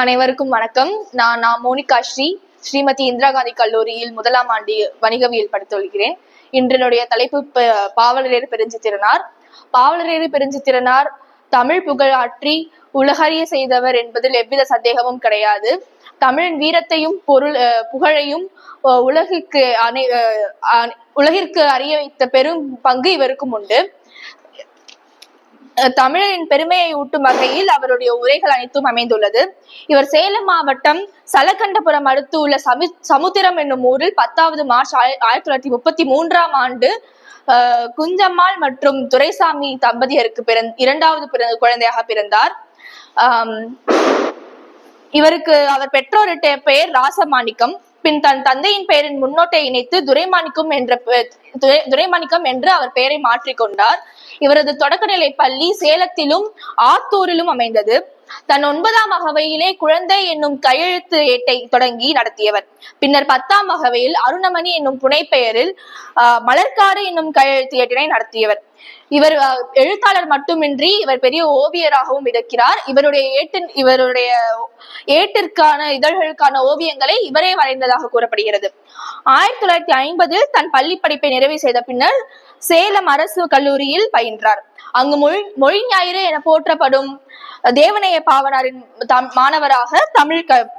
அனைவருக்கும் வணக்கம். நான் நான் மோனிகா ஸ்ரீ ஸ்ரீமதி இந்திரா காந்தி கல்லூரியில் முதலாம் ஆண்டு வணிகவியல் படித்துள்கிறேன் இன்றைய தலைப்பு பாவலரேறு பாவலரேறு திறனார் பாவலரேறு பெருஞ்சித்திரனார் தமிழ் புகழாற்றி உலகறிய செய்தவர் என்பதில் எவ்வித சந்தேகமும் கிடையாது. தமிழின் வீரத்தையும் பொருள் புகழையும் உலகிற்கு அனை உலகிற்கு அறிய வைத்த பெரும் பங்கு இவருக்கும் உண்டு. தமிழரின் பெருமையை ஊட்டும் வகையில் அவருடைய உரைகள் அனைத்தும் அமைந்துள்ளது. இவர் சேலம் மாவட்டம் சலக்கண்டபுரம் அடுத்து உள்ள சமி சமுத்திரம் என்னும் ஊரில் பத்தாவது மார்ச் ஆயிரத்தி தொள்ளாயிரத்தி முப்பத்தி மூன்றாம் ஆண்டு குஞ்சம்மாள் மற்றும் துரைசாமி தம்பதியருக்கு பிறந் இரண்டாவது பிற- குழந்தையாக பிறந்தார். ஆஹ் இவருக்கு அவர் பெற்றோரிட்ட பெயர் ராசமாணிக்கம். பின் தன் தந்தையின் பெயரின் முன்னோட்டை இணைத்து துரைமாணிக்கம் என்ற பெ- துரைமாணிக்கம் என்று அவர் பெயரை மாற்றிக்கொண்டார் இவரது தொடக்கநிலை பள்ளி சேலத்திலும் ஆத்தூரிலும் அமைந்தது. தன் ஒன்பதாம் அகவையிலே குழந்தை என்னும் கையெழுத்து ஏட்டை தொடங்கி நடத்தியவர். பின்னர் பத்தாம் அகவையில் அருணமணி என்னும் புனைப்பெயரில் பெயரில் என்னும் கையெழுத்து ஏட்டினை நடத்தியவர். இவர் எழுத்தாளர் மட்டுமின்றி இவர் பெரிய ஓவியராகவும் இருக்கிறார். இவருடைய ஏட்டின் இவருடைய ஏட்டிற்கான இதழ்களுக்கான ஓவியங்களை இவரே வரைந்ததாக கூறப்படுகிறது. ஆயிரத்தி தொள்ளாயிரத்தி ஐம்பதில் தன் பள்ளி படிப்பை நிறைவு செய்த பின்னர் சேலம் அரசு கல்லூரியில் பயின்றார். அங்கு மொழி மொழி ஞாயிறு என போற்றப்படும் தேவனைய பாவனாரின் தம்- மாணவராக தமிழ் க-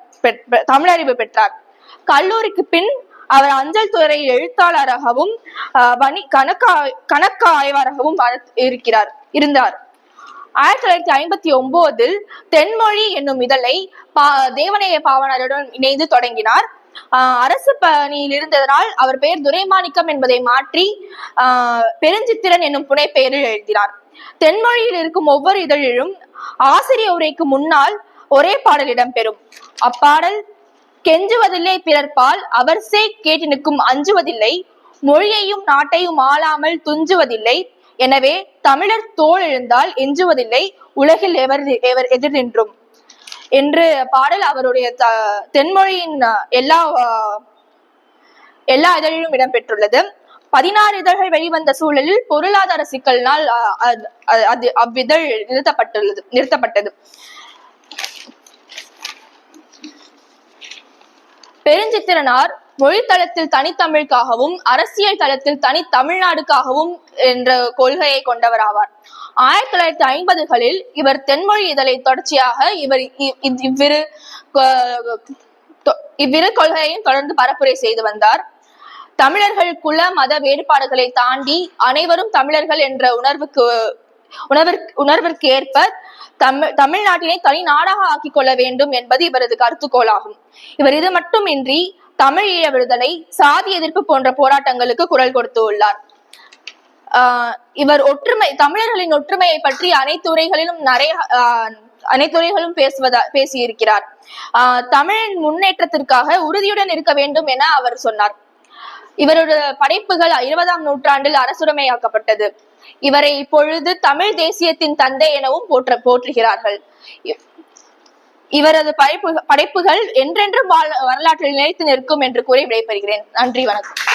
தமிழறிவு பெற்றார். கல்லூரிக்கு பின் அவர் அஞ்சல் துறை எழுத்தாளராகவும் ஆஹ், வணி கணக்கா கணக்க ஆய்வாளராகவும் இருக்கிறார் இருந்தார். ஆயிரத்தி தொள்ளாயிரத்தி ஐம்பத்தி ஒன்பதில் தென்மொழி என்னும் இதழை பா தேவனைய பாவனருடன் இணைந்து தொடங்கினார். அரசு பணியில் இருந்ததனால் அவர் பெயர் துரைமாணிக்கம் என்பதை மாற்றி பெருஞ்சித்திரன் என்னும் புனைப்பெயரில் எழுதினார். தென்மொழியில் இருக்கும் ஒவ்வொரு இதழிலும் ஆசிரிய உரைக்கு முன்னால் ஒரே பாடல் இடம்பெறும். அப்பாடல் கெஞ்சுவதில்லை பிறர்பால் அவர் சே கேட்டு நிற்கும் அஞ்சுவதில்லை மொழியையும் நாட்டையும் ஆளாமல் துஞ்சுவதில்லை எனவே தமிழர் தோல் எழுந்தால் எஞ்சுவதில்லை உலகில் எவர் எவர் எதிர் நின்றும். என்று பாடல் அவருடைய த- தென்மொழியின் எல்லா எல்லா இதழிலும் இடம்பெற்றுள்ளது. பதினாறு இதழ்கள் வெளிவந்த சூழலில் பொருளாதார சிக்கலினால் அஹ், அது அவ்விதழ் நிறுத்தப்பட்டுள்ளது நிறுத்தப்பட்டது. பெருஞ்சித்திரனார் மொழி தளத்தில் தனித்தமிழுக்காகவும் அரசியல் தளத்தில் தனி தமிழ்நாடுக்காகவும் என்ற கொள்கையை கொண்டவர் ஆவார் ஆயிரத்தி தொள்ளாயிரத்தி ஐம்பதுகளில் இவர் தென்மொழி இதழை தொடர்ச்சியாக இவர் இவ்விரு இவ்விரு கொள்கையையும் தொடர்ந்து பரப்புரை செய்து வந்தார். தமிழர்கள் குல மத வேறுபாடுகளை தாண்டி அனைவரும் தமிழர்கள் என்ற உணர்வுக்கு உணர்விற்கு உணர்விற்கு ஏற்ப தமிழ் தமிழ்நாட்டினை தனி நாடாக ஆக்கிக் கொள்ள வேண்டும் என்பது இவரது கருத்துக்கோளாகும். இவர் இது மட்டுமின்றி தமிழ் ஈழ விடுதலை சாதி எதிர்ப்பு போன்ற போராட்டங்களுக்கு குரல் கொடுத்து உள்ளார். இவர் ஒற்றுமை தமிழர்களின் ஒற்றுமையை பற்றி அனைத்து துறைகளிலும் நிறைய ஆஹ் பேசுவதா பேசியிருக்கிறார். ஆஹ் தமிழின் முன்னேற்றத்திற்காக உறுதியுடன் இருக்க வேண்டும் என அவர் சொன்னார். இவருடைய படைப்புகள் இருபதாம் நூற்றாண்டில் அரசுரிமையாக்கப்பட்டது இவரை இப்பொழுது தமிழ் தேசியத்தின் தந்தை எனவும் போற்ற போற்றுகிறார்கள். இவரது படைப்பு படைப்புகள் என்றென்றும் வரலாற்றில் நிலைத்து நிற்கும் என்று கூறி விடைபெறுகிறேன். நன்றி வணக்கம்.